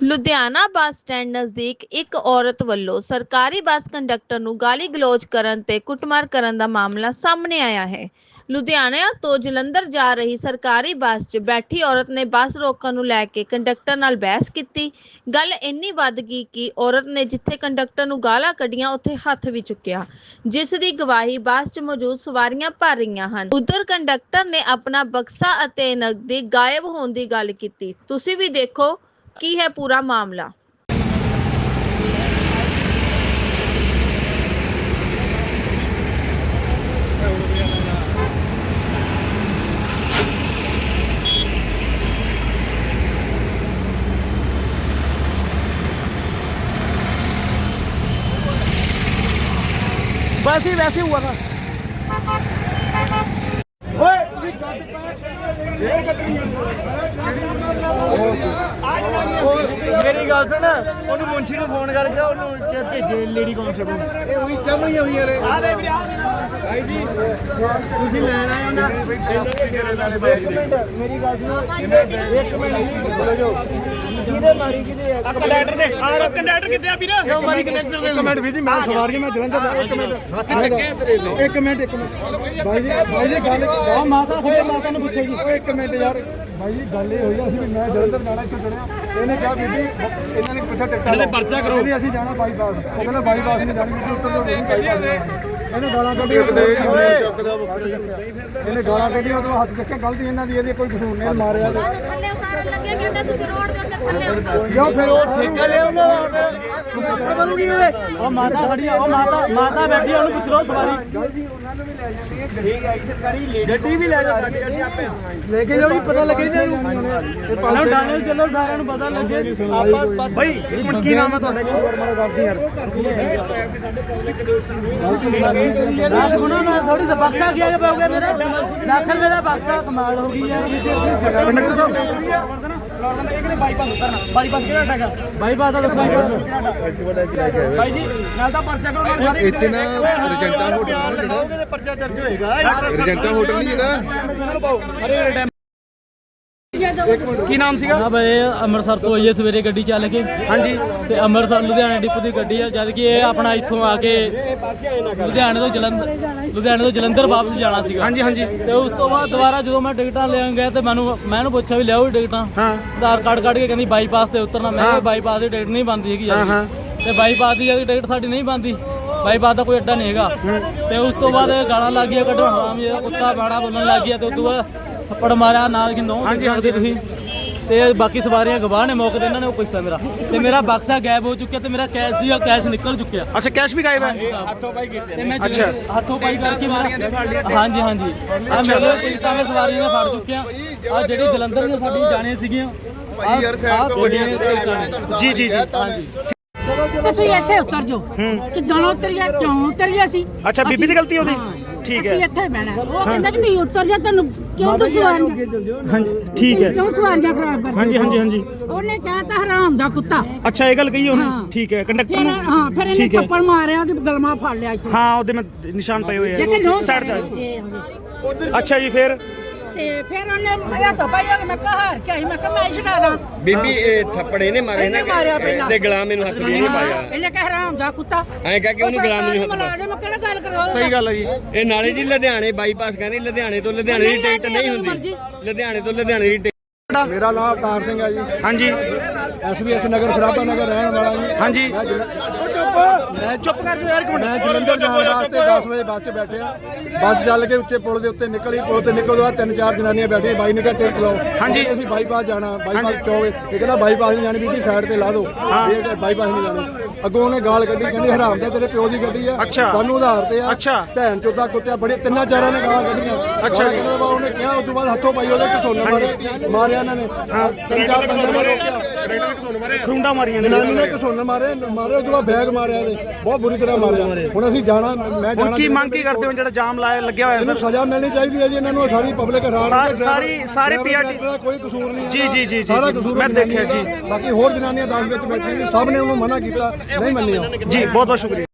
Ludhiana bus stand ਨਜ਼ਦੀਕ ਇੱਕ ਔਰਤ ਵੱਲੋਂ ਸਰਕਾਰੀ ਬੱਸ ਕੰਡਕਟਰ ਨੂੰ ਗਾਲੀ ਗਲੋਚ ਕਰਨ ਤੇ ਕੁੱਟਮਾਰ ਕਰਨ ਦਾ ਮਾਮਲਾ ਸਾਹਮਣੇ ਆਇਆ ਹੈ। ਲੁਧਿਆਣਾ ਤੋਂ ਜਲੰਧਰ ਜਾ ਰਹੀ ਸਰਕਾਰੀ ਬੱਸ 'ਚ ਬੈਠੀ ਔਰਤ ਨੇ ਬੱਸ ਰੋਕਣ ਨੂੰ ਲੈ ਕੇ ਕੰਡਕਟਰ ਨਾਲ ਬਹਿਸ ਕੀਤੀ। ਗੱਲ ਇੰਨੀ ਵੱਧ ਗਈ ਕਿ ਔਰਤ ਨੇ ਜਿੱਥੇ ਕੰਡਕਟਰ ਨੂੰ ਗਾਲਾਂ ਕੱਢੀਆਂ, ਉੱਥੇ ਹੱਥ ਵੀ ਚੁੱਕਿਆ, ਜਿਸ ਦੀ ਗਵਾਹੀ ਬੱਸ 'ਚ ਮੌਜੂਦ ਸਵਾਰੀਆਂ ਭਰ ਰਹੀਆਂ ਹਨ। ਉਧਰ ਕੰਡਕਟਰ ਨੇ ਆਪਣਾ ਬਕਸਾ ਅਤੇ ਨਕਦੀ ਗਾਇਬ ਹੋਣ ਦੀ ਗੱਲ ਕੀਤੀ। ਤੁਸੀਂ ਵੀ ਦੇਖੋ ਕੀ ਹੈ ਪੂਰਾ ਮਾਮਲਾ बस ही वैसे हुआ था ਮੇਰੀ ਗੱਲ ਸੁਣ। ਉਹਨੂੰ ਮੁੰਸ਼ੀ ਨੂੰ ਫੋਨ ਕਰਕੇ ਉਹਨੂੰ ਕਿ ਭੇਜੇ ਲੇਡੀ ਕਨਸਟੇਬਲ ਇਹ ਉਹੀ ਚਮੜੀਆਂ ਹੋਈਆਂ ਰੇ ਆ ਦੇ ਭਾਈ ਜੀ ਤੁਸੀਂ ਲੈਣ ਆਏ ਹੋ ਨਾ। ਇੱਕ ਮਿੰਟ ਮੇਰੀ ਗੱਲ ਸੁਣੋ। ਇੱਕ ਮਿੰਟ ਬੋਲੋ ਜੋ ਕਿਹਦੇ ਮਾਰੀ ਕਿਹਦੇ ਆ? ਕੰਡਕਟਰ ਦੇ ਕੰਡਕਟਰ ਕਿੱਥੇ ਆ ਵੀਰ? ਕਿਉਂ ਮਾਰੀ ਕੰਡਕਟਰ ਦੇ ਇੱਕ ਮਿੰਟ ਵੀਰ ਜੀ ਮੈਂ ਸਵਾਰੀ ਮੈਂ ਜਲੰਧਰ ਦਾ। ਇੱਕ ਮਿੰਟ। ਹੱਥ ਚੱਕੇ ਤੇਰੇ ਲਈ। ਇੱਕ ਮਿੰਟ ਇੱਕ ਮਿੰਟ। ਭਾਈ ਜੀ ਭਾਈ ਜੀ ਗੱਲ ਆ ਮਾਤਾ ਖੜੇ ਮਾਤਾ ਨੂੰ ਪੁੱਛੋ ਜੀ। ਓਏ ਇੱਕ ਮਿੰਟ ਯਾਰ। ਭਾਈ ਜੀ ਗੱਲ ਇਹ ਹੋਈ ਅਸੀਂ ਵੀ ਮੈਂ ਜਲੰਧਰ ਜਾਣਾ ਇੱਥੇ ਚੜਿਆ ਇਹਨੇ ਕਿਹਾ ਬੀਬੀ ਇਹਨਾਂ ਨੇ ਪੁੱਛਿਆ ਟਿਕਟਾਂ ਇਹਨੇ ਪਰਚਾ ਕਰੋ। ਅਸੀਂ ਜਾਣਾ ਬਾਈਪਾਸ ਉਹ ਕਹਿੰਦਾ ਬਾਈਪਾਸ ਨਹੀਂ ਜਾਣੀ ਬੀਬੀ ਉੱਤਰ ਤੋਂ ਨਹੀਂ ਬਾਈਪਾਸ ਇਹਨੇ ਗਾਲਾਂ ਕੱਢੀਆਂ ਇਹਨੇ ਗਾਲਾਂ ਕੱਢੀਆਂ ਉਹ ਹੱਥ ਚੱਕਿਆ ਗਲਤੀ ਇਹਨਾਂ ਦੀ ਇਹਦੀ ਕੋਈ ਕਸੂਰ ਨਹੀਂ ਮਾਰਿਆ ਤੇ। ਥੱਲੇ ਉਤਾਰਨ ਲੱਗੇ ਕਹਿੰਦਾ ਤੁਸੀਂ ਰੋਡ ਦੇ ਉੱਤੇ ਥੱਲੇ ਉਤਾਰੋ। ਕਿਉਂ ਫਿਰ ਉਹ ਠੇਕਾ ਲਿਆ ਉਹਨਾਂ ਦਾ ਬਣੂਗੀ ਇਹ? ਉਹ ਮਾਤਾ ਖੜੀ ਆ ਉਹ ਮਾਤਾ ਮਾਤਾ ਬੈਠੀ ਆ, ਉਹਨੂੰ ਪੁੱਛ ਲਓ ਸਵਾਰੀ। ਗੱਡੀ ਉਹਨਾਂ ਨੂੰ ਵੀ ਲੈ ਜਾਂਦੀ ਹੈ ਗੱਡੀ ਆਈ ਸਰਕਾਰੀ ਗੱਡੀ ਵੀ ਲੈ ਜਾ ਸਾਡੀ ਅਸੀਂ ਆਪੇ ਲੈ ਕੇ ਜਾਓ ਜੀ ਪਤਾ ਲੱਗੇ ਜੀ ਇਹ ਪਾਲੋ ਡਾਲੇ ਚਲੋ ਸਾਰਿਆਂ ਨੂੰ ਪਤਾ ਲੱਗੇ ਆਪਾਂ ਭਾਈ ਇੱਕ ਮਿੰਟ ਕੀ ਨਾਮ ਹੈ ਤੁਹਾਡਾ ਯਾਰ ਰਾਤ ਗੁਣਾ ਨਾਲ ਥੋੜੀ ਜਿਹਾ ਬਖਸ਼ਾ ਗਿਆ ਜੇ ਪਾਉਗੇ ਮੇਰੇ ਲੱਖ ਰੁਪਏ ਦਾ ਬਖਸ਼ਾ ਕਮਾਲ ਹੋ ਗਈ ਯਾਰ ਕੰਡਕਟਰ ਸਾਹਿਬ ਬਾਈਪਾਸ ਉਤਰਨਾ ਬਾਈਪਾਸ ਕਿਹੜਾ ਟਾਗਾ ਬਾਈਪਾਸ ਦਾ ਦੱਸੋ ਭਾਈ ਜੀ ਨਾਲ ਤਾਂ ਪਰਚਾ ਕਰੋ ਨਾਲ ਸਾਰੇ ਇੱਥੇ ਨਾ? ਰਜੈਂਟਾ ਹੋਟਲ ਜਿਹੜਾ ਪਰਚਾ ਦਰਜ ਹੋਏਗਾ ਰਜੈਂਟਾ ਹੋਟਲ ਨਹੀਂ ਜਿਹੜਾ ਅਰੇ ਕੀ ਨਾਮ ਸੀਗਾ? ਹਾਂ ਬਈ ਇਹ ਅੰਮ੍ਰਿਤਸਰ ਤੋਂ ਆਈਏ ਸਵੇਰੇ ਗੱਡੀ ਚੱਲ ਕੇ। ਹਾਂਜੀ। ਤੇ ਅੰਮ੍ਰਿਤਸਰ ਲੁਧਿਆਣਾ ਡਿਪੂ ਦੀ ਗੱਡੀ ਆ ਜਦ ਕਿ ਇਹ ਆਪਣਾ ਇੱਥੋਂ ਆ ਕੇ ਲੁਧਿਆਣੇ ਤੋਂ ਜਲੰਧਰ ਲੁਧਿਆਣੇ ਤੋਂ ਜਲੰਧਰ ਵਾਪਸ ਜਾਣਾ ਸੀਗਾ। ਹਾਂਜੀ ਹਾਂਜੀ। ਤੇ ਉਸ ਤੋਂ ਬਾਅਦ ਦੁਬਾਰਾ ਜਦੋਂ ਮੈਂ ਟਿਕਟਾਂ ਲੈਣ ਗਿਆ ਤੇ ਮੈਨੂੰ ਮੈਂ ਇਹਨੂੰ ਪੁੱਛਿਆ ਵੀ ਲਿਆਓ ਟਿਕਟਾਂ। ਹਾਂ। ਆਧਾਰ ਕਾਰਡ ਕੱਢ ਕੇ ਕਹਿੰਦੀ ਬਾਈਪਾਸ ਤੇ ਉਤਰਨਾ। ਮੈਂ ਕਿਹਾ ਬਾਈਪਾਸ ਦੀ ਟਿਕਟ ਨਹੀਂ ਬਣਦੀ ਹੈਗੀ ਯਾਰ। ਤੇ ਬਾਈਪਾਸ ਦੀ ਜਿਹੜੀ ਟਿਕਟ ਸਾਡੀ ਨਹੀਂ ਬਣਦੀ। ਬਾਈਪਾਸ ਦਾ ਕੋਈ ਅੱਡਾ ਨਹੀਂ ਹੈਗਾ। ਤੇ ਉਸ ਤੋਂ ਬਾਅਦ ਗਾਲਾਂ ਲੱਗ ਗਈਆਂ ਕੱਢਣ ਹਰਾਮ ਇਹ ਕੁੱਤਾ ਬਾੜਾ ਬੋਲਣ ਲੱਗ ਗਿਆ ਤੇ ਉਸ ਤੋਂ ਬਾਅਦ ਥੱਪੜ ਮਾਰਿਆ ਨਾਲ ਕਿ ਨੌ ਹਾਂਜੀ ਹਾਂਜੀ ਤੁਸੀਂ। ਤੇ ਬਾਕੀ ਸਵਾਰੀਆਂ ਗਵਾਹ ਨੇ ਮੌਕੇ ਤੇ ਇਹਨਾਂ ਨੇ ਉਹ ਪੁੱਛਤਾ ਮੇਰਾ। ਤੇ ਮੇਰਾ ਬਕਸਾ ਗਾਇਬ ਹੋ ਚੁੱਕਿਆ ਤੇ ਮੇਰਾ ਕੈਸ਼ ਸੀਗਾ ਕੈਸ਼ ਨਿਕਲ ਚੁੱਕਿਆ। ਅੱਛਾ ਕੈਸ਼ ਵੀ ਗਾਇਬ ਹੈ? ਹੱਥੋਂ ਪਾਈ ਕੀਤੇ ਤੇ ਮੈਂ ਅੱਛਾ। ਹੱਥੋਂ ਪਾਈ ਕਰਕੇ ਮੇਰਾ ਹਾਂਜੀ ਹਾਂਜੀ। ਆ ਮੇਰੇ ਪੁਲਿਸਾਂ ਨੇ ਸਵਾਰੀਆਂ ਨੇ ਫੜ ਚੁੱਕਿਆ। ਆ ਜਿਹੜੀ ਜਲੰਧਰ ਦੀਆਂ ਸਾਡੀ ਜਾਣੇ ਸੀਗੀਆਂ। ਭਾਈ ਯਾਰ ਸਾਈਡ ਤੋਂ ਦੇ। ਜੀ ਜੀ ਜੀ। ਹਾਂਜੀ ਤੁਸੀਂ ਇੱਥੇ ਉਤਰ ਜਾਓ। ਕਿੱਦਾਂ ਉਤਰੀਏ ਕਿਉਂ ਉਤਰੀਏ ਅਸੀਂ? ਅੱਛਾ ਬੀਬੀ ਦੀ ਗਲਤੀ ਉਹਦੀ। ਠੀਕ ਅਸੀਂ ਹੈ ਇੱਥੇ ਬਹਿਣਾ। ਉਹ ਕਹਿੰਦਾ ਵੀ ਤੁਸੀਂ ਉਤਰ ਜਾ ਤੁਹਾਨੂੰ ਕਿਉਂ ਤੁਸੀਂ ਸਵਾਰੀਆਂ ਹਾਂਜੀ ਠੀਕ ਹੈ। ਕਿਉਂ ਸਵਾਰੀਆਂ ਖਰਾਬ ਕਰਦੇ ਹਾਂਜੀ ਹਾਂਜੀ ਹਾਂਜੀ। ਉਹਨੇ ਕਹਿਤਾ ਹਰਾਮ ਦਾ ਕੁੱਤਾ। ਅੱਛਾ ਇਹ ਗੱਲ ਕਹੀ ਉਹਨੇ। ਠੀਕ ਹੈ ਕੰਡਕਟਰ ਫਿਰ ਨੂੰ? ਹਾਂ ਫਿਰ ਇਹਨੇ ਠੀਕ ਹੈ। ਥੱਪੜ ਮਾਰਿਆ ਉਹਦੀ ਗਲਮਾ ਫੜ ਲਿਆ ਇੱਥੇ। ਹਾਂ ਉਹਦੇ ਮੈਂ ਨਿਸ਼ਾਨ ਪਏ ਹੋਏ ਲੇਕਿਨ ਆ ਨੋ ਸਾਈਡ ਦਾ ਅੱਛਾ ਜੀ ਫਿਰ? ਤੇ ਫਿਰ ਉਹਨੇ ਮੈਂ ਤਾਂ ਭਾਈ ਮੈਂ ਕਿਹਾ ਹਾਰ ਕੇ ਆਈ। ਮੈਂ ਕਿਹਾ ਮੈਂ ਛਡਾਦਾ ਬੀਬੀ ਇਹ ਥੱਪੜੇ ਨੇ ਮਾਰੇ ਨਾ ਇਹਨੇ ਮਾਰਿਆ ਪਹਿਲਾਂ। ਤੇ ਗੁਲਾਮ ਮੈਨੂੰ ਹੱਥ ਵੀ ਨਹੀਂ ਪਾਇਆ। ਇਹਨੇ ਕਹਿ ਹਰਾਮ ਦਾ ਕੁੱਤਾ। ਐਂ ਕਹਿ ਕੇ ਉਹਨੂੰ ਗੁਲਾਮ ਨੂੰ ਹੱਥ ਪਾਇਆ। ਮੁਲਾਜ਼ਮ ਕਿਹੜਾ ਗੱਲ ਕਰੋ ਸਹੀ ਗੱਲ ਹੈ ਜੀ। ਇਹ ਨਾਲੇ ਜੀ ਲੁਧਿਆਣੇ ਬਾਈਪਾਸ ਕਹਿੰਦੇ ਲੁਧਿਆਣੇ ਤੋਂ ਲੁਧਿਆਣੇ ਦੀ ਨਹੀਂ ਟਿਕਟ ਨਹੀਂ ਲੈਣੀ ਹੁੰਦੀ। ਲੁਧਿਆਣੇ ਤੋਂ ਲੁਧਿਆਣੇ ਦੀ ਟਿਕਟ। ਮੇਰਾ ਨਾਮ ਅਵਤਾਰ ਸਿੰਘ ਹੈ ਜੀ। ਹਾਂਜੀ। ਐਸਬੀਐਸ ਨਗਰ ਸ਼ਰਾਬਾ ਨਗਰ ਰਹਿਣ ਵਾਲਾ ਜੀ। ਹਾਂਜੀ। ਮੈਂ ਚੁੱਪ। ਕਰ ਜਾ ਯਾਰ ਇੱਕ ਮਿੰਟ। ਮੈਂ ਜਲੰਧਰ ਜਾਣ ਵਾਸਤੇ 10 ਵਜੇ ਬੱਸ 'ਚ ਬੈਠਿਆ ਬੱਸ ਚੱਲ ਕੇ ਉੱਤੇ ਪੁਲ ਦੇ ਉੱਤੇ ਨਿਕਲੀ ਪੁਲ ਤੇ ਨਿਕਲਣ ਤੋਂ ਬਾਅਦ ਤਿੰਨ ਚਾਰ ਜਨਾਨੀਆਂ ਬੈਠੀਆਂ ਬਾਈ ਨੇ ਕਿਹਾ ਟਿਕਟ ਲਓ ਹਾਂਜੀ। ਅਸੀਂ ਬਾਈਪਾਸ ਜਾਣਾ ਬਾਈਪਾਸ ਚੋਵੇ ਇਹ ਕਹਿੰਦਾ ਬਾਈਪਾਸ ਨਹੀਂ ਜਾਣੀ ਬੀਬੀ ਸਾਈਡ ਤੇ ਲਾ ਦਿਓ ਇਹ ਕਹਿੰਦਾ ਬਾਈਪਾਸ ਨਹੀਂ ਜਾਣੀ। ਅੱਗੋਂ ਉਹਨੇ ਗਾਲ ਕੱਢੀ ਕਹਿੰਦੀ ਹਰਾਮ ਦਾ ਤੇਰੇ ਪਿਓ ਦੀ ਗੱਡੀ ਆ। ਅੱਛਾ। ਸਾਨੂੰ ਉਧਾਰ ਤੇ ਆ। ਅੱਛਾ। ਭੈਣ ਚੋਦਾ ਕੁੱਤਿਆ ਬੜੇ ਤਿੰਨਾਂ ਚਾਰਾਂ ਨੇ ਗਾਲ ਕੱਢੀਆਂ। ਅੱਛਾ ਜੀ। ਉਹਨੇ ਕਿਹਾ ਉਸ ਤੋਂ ਬਾਅਦ ਹੱਥੋਂ ਪਾਈ ਉਹਦੇ ਸੋਨਾ ਮਾਰੇ ਮਾਰਿਆ ਇਹਨਾਂ ਨੇ। ਤਿੰਨ ਚਾਰ ਬੰਦੇ ਨੇ ਰੋਕਿਆ। ਖਰੁੰਡਾ ਮਾਰੀਆਂ ਨੇ। ਜਨਾਨੀ ਨੇ ਘਸੁੰਨ ਮਾਰੇ ਮਾਰੇ ਉਹ ਤੋਂ ਬਾਅਦ ਬੈਗ ਮਾਰਿਆ ਤੇ ਬਹੁਤ ਬੁਰੀ ਤਰ੍ਹਾਂ ਮਾਰਿਆ। ਹੁਣ ਅਸੀਂ ਜਾਣਾ ਮੈਂ ਜਾਣਾ ਕੀ ਮੰਗ ਕੀ ਕਰਦੇ ਹੋ? ਜਿਹੜਾ ਜਾਮ ਲਾਇਆ ਲੱਗਿਆ ਹੋਇਆ ਸਰ? ਸਜ਼ਾ ਮਿਲਣੀ ਚਾਹੀਦੀ ਹੈ ਜੀ ਇਹਨਾਂ ਨੂੰ ਸਾਰੀ ਪਬਲਿਕ ਹੈਰਾਨ ਸਾਰ- ਸਾਰੀ- ਦਾ ਕੋਈ ਕਸੂਰ ਨਹੀਂ ਜੀ, ਇਹਦਾ। ਜੀ, ਜੀ, ਜੀ, ਸਾਰਾ ਜੀ। ਕਸੂਰ ਮੈਂ ਦੇਖਿਆ ਦਾ। ਬਾਕੀ ਹੋਰ ਜਨਾਨੀਆਂ 10 ਵਿੱਚ ਬੈਠੀਆਂ ਸਭ ਨੇ ਉਹਨੂੰ ਮਨਾ ਕੀਤਾ ਨਹੀਂ ਮੰਨਿਆ। ਜੀ ਬਹੁਤ ਬਹੁਤ ਸ਼ੁਕਰੀਆ।